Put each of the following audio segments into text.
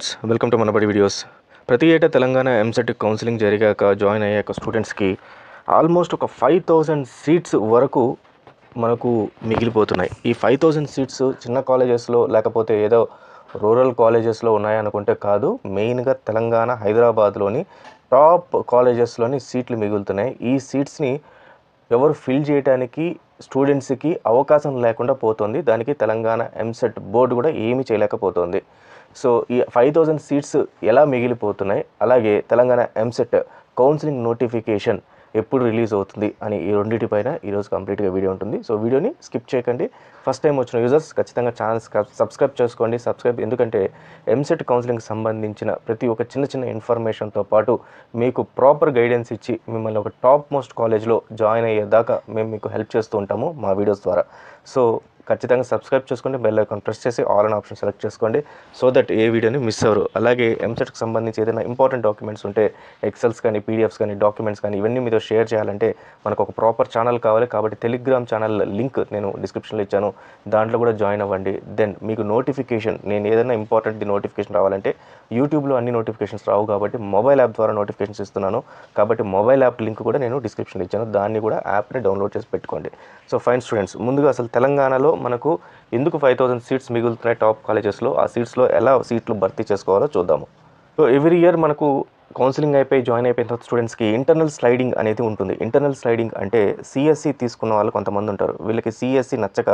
Students welcome to Manabadi videos ప్రతి ఏటా Telangana EAMCET counselling జరిగాక జాయిన్ అయ్యాక స్టూడెంట్స్కి ఆల్మోస్ట్ ఒక ఫైవ్ థౌజండ్ సీట్స్ వరకు మనకు మిగిలిపోతున్నాయి. ఈ ఫైవ్ థౌజండ్ సీట్స్ చిన్న కాలేజెస్లో లేకపోతే ఏదో రూరల్ కాలేజెస్లో ఉన్నాయనుకుంటే కాదు మెయిన్గా తెలంగాణ హైదరాబాద్లోని టాప్ కాలేజెస్లోని సీట్లు మిగులుతున్నాయి. ఈ సీట్స్ని ఎవరు ఫిల్ చేయడానికి స్టూడెంట్స్కి అవకాశం లేకుండా పోతుంది. దానికి తెలంగాణ ఎంసెట్ బోర్డు కూడా ఏమీ చేయలేకపోతుంది. సో ఈ ఫైవ్ థౌజండ్ సీట్స్ ఎలా మిగిలిపోతున్నాయి? అలాగే తెలంగాణ ఎంసెట్ కౌన్సిలింగ్ నోటిఫికేషన్ ఎప్పుడు రిలీజ్ అవుతుంది అని ఈ రెండింటిపైన ఈరోజు కంప్లీట్గా వీడియో ఉంటుంది. సో వీడియోని స్కిప్ చేయకండి. ఫస్ట్ టైం వచ్చిన యూజర్స్ ఖచ్చితంగా ఛానల్ సబ్స్క్రైబ్ చేసుకోండి. సబ్స్క్రైబ్ ఎందుకంటే ఎంసెట్ కౌన్సిలింగ్ సంబంధించిన ప్రతి ఒక్క చిన్న చిన్న ఇన్ఫర్మేషన్తో పాటు మీకు ప్రాపర్ గైడెన్స్ ఇచ్చి మిమ్మల్ని ఒక టాప్ మోస్ట్ కాలేజ్లో జాయిన్ అయ్యేదాకా మేము మీకు హెల్ప్ చేస్తూ ఉంటాము మా వీడియోస్ ద్వారా. సో ఖచ్చితంగా సబ్స్క్రైబ్ చేసుకోండి బెల్ ఐకాన్ ప్రెస్ చేసి ఆల్ అన్ ఆప్షన్ సెలెక్ట్ చేసుకోండి సో దట్ ఏ వీడియోని మిస్ అవ్వరు. అలాగే ఎంసెట్కి సంబంధించి ఏదైనా ఇంపార్టెంట్ డాక్యుమెంట్స్ ఉంటే ఎక్సెల్స్ కానీ పీడిఎఫ్స్ కానీ డాక్యుమెంట్స్ కానీ ఇవన్నీ మీతో షేర్ చేయాలంటే మనకు ఒక ప్రాపర్ ఛానల్ కావాలి. కాబట్టి టెలిగ్రామ్ ఛానల్ లింక్ నేను డిస్క్రిప్షన్లో ఇచ్చాను. దాంట్లో కూడా జాయిన్ అవ్వండి. దెన్ మీకు నోటిఫికేషన్ నేను ఏదైనా ఇంపార్టెంట్ నోటిఫికేషన్ రావాలంటే యూట్యూబ్లో అన్ని నోటిఫికేషన్స్ రావు కాబట్టి మొబైల్ యాప్ ద్వారా నోటిఫికేషన్స్ ఇస్తున్నాను. కాబట్టి మొబైల్ యాప్ లింక్ కూడా నేను డిస్క్రిప్షన్లో ఇచ్చాను. దాన్ని కూడా యాప్ని డౌన్లోడ్ చేసి పెట్టుకోండి. సో ఫైన్ స్టూడెంట్స్ ముందుగా అసలు తెలంగాణలో మనకు ఎందుకు ఫైవ్ థౌసండ్ సీట్స్ మిగులుతున్నాయి టాప్ కాలేజెస్లో ఆ సీట్స్లో ఎలా సీట్లు భర్తీ చేసుకోవాలో చూద్దాము. సో ఎవ్రీ ఇయర్ మనకు కౌన్సిలింగ్ అయిపోయి జాయిన్ అయిపోయిన తర్వాత స్టూడెంట్స్కి ఇంటర్నల్ స్లైడింగ్ అనేది ఉంటుంది. ఇంటర్నల్ స్లైడింగ్ అంటే సిఎస్సి తీసుకున్న వాళ్ళు కొంతమంది ఉంటారు. వీళ్ళకి సిఎస్సి నచ్చక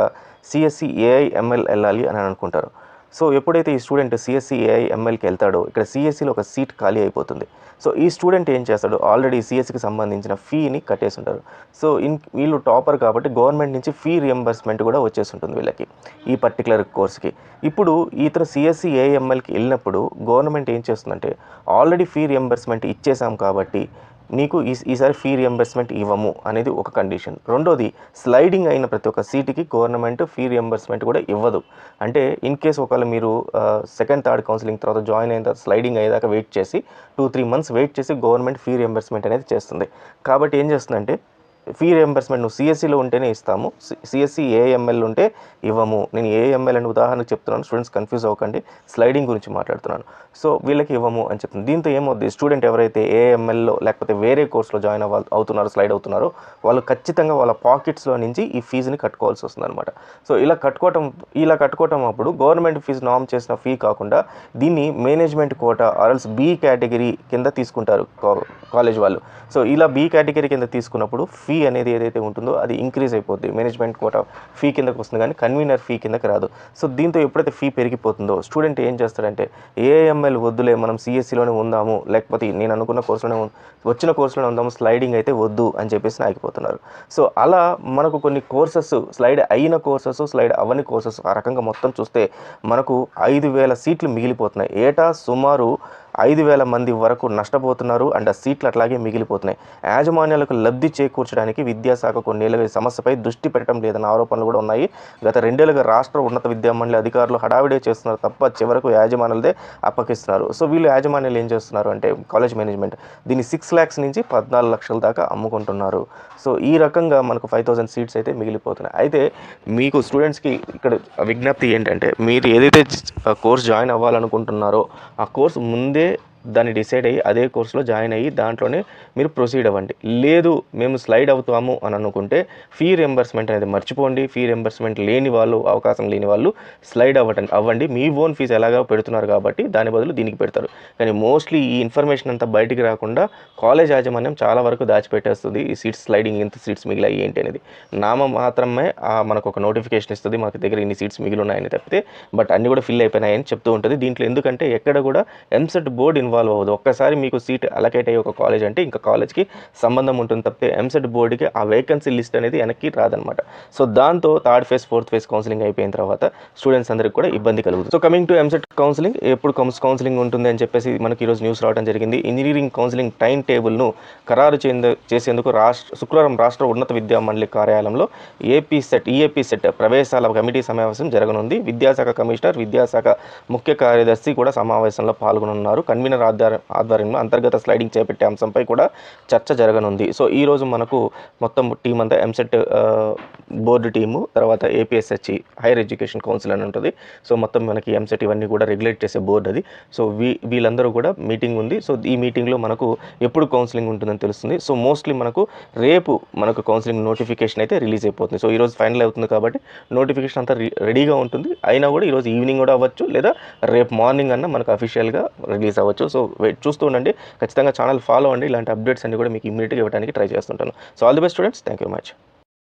సిఎస్సి ఏఐ ఎంఎల్ వెళ్ళాలి అని అనుకుంటారు. సో ఎప్పుడైతే ఈ స్టూడెంట్ సిఎస్సి ఏఐ ఎంఎల్కి వెళ్తాడో ఇక్కడ సిఎస్సిలో ఒక సీట్ ఖాళీ అయిపోతుంది. సో ఈ స్టూడెంట్ ఏం చేస్తాడు ఆల్రెడీ సిఎస్సికి సంబంధించిన ఫీని కట్టేసి ఉంటారు సో ఇన్ వీళ్ళు టాపర్ కాబట్టి గవర్నమెంట్ నుంచి ఫీ రియంబర్స్మెంట్ కూడా వచ్చేసి ఉంటుంది వీళ్ళకి ఈ పర్టికులర్ కోర్స్కి ఇప్పుడు ఇతను సిఎస్సి ఏఎంఎల్కి వెళ్ళినప్పుడు గవర్నమెంట్ ఏం చేస్తుందంటే ఆల్రెడీ ఫీ రియంబర్స్మెంట్ ఇచ్చేసాం కాబట్టి నీకు ఈ ఈసారి ఫీ రియంబర్స్మెంట్ ఇవ్వము అనేది ఒక కండిషన్ రెండోది స్లైడింగ్ అయిన ప్రతి ఒక్క సీటుకి గవర్నమెంట్ ఫీ రియంబర్స్మెంట్ కూడా ఇవ్వదు. అంటే ఇన్ కేస్ ఒకవేళ మీరు సెకండ్ థర్డ్ కౌన్సిలింగ్ తర్వాత జాయిన్ అయిన తర్వాత స్లైడింగ్ అయ్యేదాకా వెయిట్ చేసి టూ త్రీ మంత్స్ వెయిట్ చేసి గవర్నమెంట్ ఫీ రియంబర్స్మెంట్ అనేది చేస్తుంది. కాబట్టి ఏం చేస్తుందంటే ఫీ రియంబర్స్మెంట్ నువ్వు సిఎస్సిలో ఉంటేనే ఇస్తాము. సిఎస్సి ఏఎంఎల్ ఉంటే ఇవ్వము. నేను ఏఎంఎల్ అని ఉదాహరణ చెప్తున్నాను. స్టూడెంట్స్ కన్ఫ్యూజ్ అవ్వకండి. స్లైడింగ్ గురించి మాట్లాడుతున్నాను. సో వీళ్ళకి ఇవ్వము అని చెప్తుంది. దీంతో ఏమవుతుంది స్టూడెంట్ ఎవరైతే ఏఎంఎల్లో లేకపోతే వేరే కోర్సులో జాయిన్ అవ్వ అవుతున్నారో స్లైడ్ అవుతున్నారో వాళ్ళు ఖచ్చితంగా వాళ్ళ పాకెట్స్లో నుంచి ఈ ఫీజుని కట్టుకోవాల్సి వస్తుందన్నమాట. సో ఇలా కట్టుకోవటం ఇలా కట్టుకోవటం అప్పుడు గవర్నమెంట్ ఫీజు నామ్ చేసిన ఫీ కాకుండా దీన్ని మేనేజ్మెంట్ కోట ఆర్ఎల్స్ బి కేటగిరీ కింద తీసుకుంటారు కాలేజ్ వాళ్ళు. సో ఇలా బి కేటగిరీ కింద తీసుకున్నప్పుడు ఫీ ఫీ అనేది ఏదైతే ఉంటుందో అది ఇంక్రీజ్ అయిపోద్ది. మేనేజ్మెంట్ కోట ఫీ కిందకు వస్తుంది కానీ కన్వీనర్ ఫీ కిందకి రాదు. సో దీంతో ఎప్పుడైతే ఫీ పెరిగిపోతుందో స్టూడెంట్ ఏం చేస్తాడంటే ఏఎంఎల్ వద్దులే మనం సిఎస్సిలోనే ఉందాము లేకపోతే నేను అనుకున్న కోర్సులోనే వచ్చిన కోర్సులోనే ఉందాము స్లైడింగ్ అయితే వద్దు అని చెప్పేసి ఆగిపోతున్నారు సో అలా మనకు కొన్ని కోర్సెస్ స్లైడ్ అయిన కోర్సెస్ స్లైడ్ అవ్వని కోర్సెస్ ఆ రకంగా మొత్తం చూస్తే మనకు ఐదు వేల సీట్లు మిగిలిపోతున్నాయి. ఏటా సుమారు ఐదు వేల మంది వరకు నష్టపోతున్నారు అండ్ ఆ సీట్లు అట్లాగే మిగిలిపోతున్నాయి. యాజమాన్యాలకు లబ్ధి చేకూర్చడానికి విద్యాశాఖకు కొన్నేళ్ళుగా సమస్యపై దృష్టి పెట్టడం లేదన్న ఆరోపణలు కూడా ఉన్నాయి. గత రెండేళ్ళుగా రాష్ట్ర ఉన్నత విద్యామండలి అధికారులు హడావిడే చేస్తున్నారు తప్ప చివరకు యాజమాన్యాలదే అప్పగిస్తున్నారు. సో వీళ్ళు యాజమాన్యాలు ఏం చేస్తున్నారు అంటే కాలేజ్ మేనేజ్మెంట్ దీన్ని సిక్స్ ల్యాక్స్ నుంచి పద్నాలుగు లక్షల దాకా అమ్ముకుంటున్నారు. సో ఈ రకంగా మనకు ఫైవ్ థౌసండ్ సీట్స్ అయితే మిగిలిపోతున్నాయి. అయితే మీకు స్టూడెంట్స్కి ఇక్కడ విజ్ఞప్తి ఏంటంటే మీరు ఏదైతే కోర్స్ జాయిన్ అవ్వాలనుకుంటున్నారో ఆ కోర్స్ ముందే దాన్ని డిసైడ్ అయ్యి అదే కోర్సులో జాయిన్ అయ్యి దాంట్లోనే మీరు ప్రొసీడ్ అవ్వండి. లేదు మేము స్లైడ్ అవుతాము అని అనుకుంటే ఫీ రింబర్స్మెంట్ అనేది మర్చిపోండి. ఫీ రింబర్స్మెంట్ లేని వాళ్ళు అవకాశం లేని వాళ్ళు స్లైడ్ అవ్వటం అవ్వండి. మీ ఓన్ ఫీజు ఎలాగో పెడుతున్నారు కాబట్టి దాని బదులు దీనికి పెడతారు. కానీ మోస్ట్లీ ఈ ఇన్ఫర్మేషన్ అంతా బయటికి రాకుండా కాలేజ్ యాజమాన్యం చాలా వరకు దాచిపెట్టేస్తుంది ఈ సీట్స్ స్లైడింగ్ ఎంత సీట్స్ మిగిలాయి ఏంటి అనేది. నామ మాత్రమే మనకు ఒక నోటిఫికేషన్ ఇస్తుంది మాకు దగ్గర ఇన్ని సీట్స్ మిగిలి ఉన్నాయని తప్పితే బట్ అన్ని కూడా ఫిల్ అయిపోయినాయని చెప్తూ ఉంటుంది. దీంట్లో ఎందుకంటే ఎక్కడ కూడా ఎంసెట్ బోర్డు ఇన్వాల్వ్ అవ్వదు. ఒక్కసారి మీకు సీట్ అలకేట్ అయ్యే ఒక కాలేజ్ అంటే ఇంకా కాలేజ్కి సంబంధం ఉంటుంది తప్పితే ఎంసెట్ బోర్డుకి ఆ వేకెన్సీ లిస్ట్ అనేది వెనక్కి రాదనమాట. సో దాంతో third phase fourth phase counselling అయిపోయిన తర్వాత స్టూడెంట్స్ అందరికి కూడా ఇబ్బంది కలుగుతుంది. So coming to EAMCET counselling ఎప్పుడు కమ్స్ కౌన్సిలింగ్ ఉంటుంది అని చెప్పేసి మనకి ఈరోజు న్యూస్ రావడం జరిగింది. ఇంజనీరింగ్ కౌన్సిలింగ్ టైం టేబుల్ను ఖరారు చేసేందుకు రాష్ట్ర శుక్రవారం రాష్ట్ర ఉన్నత విద్యా మండలి కార్యాలయంలో ఏపీ సెట్ ఈఏపీ సెట్ ప్రవేశాల కమిటీ సమావేశం జరగనుంది. విద్యాశాఖ కమిషనర్ విద్యాశాఖ ముఖ్య కార్యదర్శి కూడా సమావేశంలో పాల్గొనున్నారు కన్వీనర్ ఆధ్వర్యంలో అంతర్గత స్లైడింగ్ చేపట్టే అంశంపై కూడా చర్చ జరగనుంది. సో ఈరోజు మనకు మొత్తం టీం అంతా ఎంసెట్ బోర్డు టీము తర్వాత ఏపీఎస్హెచ్ హైయర్ ఎడ్యుకేషన్ కౌన్సిల్ అని ఉంటుంది. సో మొత్తం మనకి ఎంసెట్ ఇవన్నీ కూడా రెగ్యులేట్ చేసే బోర్డు అది. సో వీ వీళ్ళందరూ కూడా మీటింగ్ ఉంది. సో ఈ మీటింగ్లో మనకు ఎప్పుడు కౌన్సిలింగ్ ఉంటుందని తెలుస్తుంది. సో మోస్ట్లీ మనకు రేపు మనకు కౌన్సిలింగ్ నోటిఫికేషన్ అయితే రిలీజ్ అయిపోతుంది. సో ఈరోజు ఫైనల్ అవుతుంది కాబట్టి నోటిఫికేషన్ అంతా రెడీగా ఉంటుంది. అయినా కూడా ఈరోజు ఈవినింగ్ కూడా అవ్వచ్చు లేదా రేపు మార్నింగ్ అన్న మనకు అఫీషియల్గా రిలీజ్ అవ్వచ్చు. సో వెయిట్ చూస్తూ ఉండండి. ఖచ్చితంగా ఛానల్ ఫాలో అండి ఇలాంటి అప్డేట్స్ అన్ని కూడా మీకు ఇమీడియట్గా ఇవ్వడానికి ట్రై చేస్తుంటాను. So all the best students. Thank you much.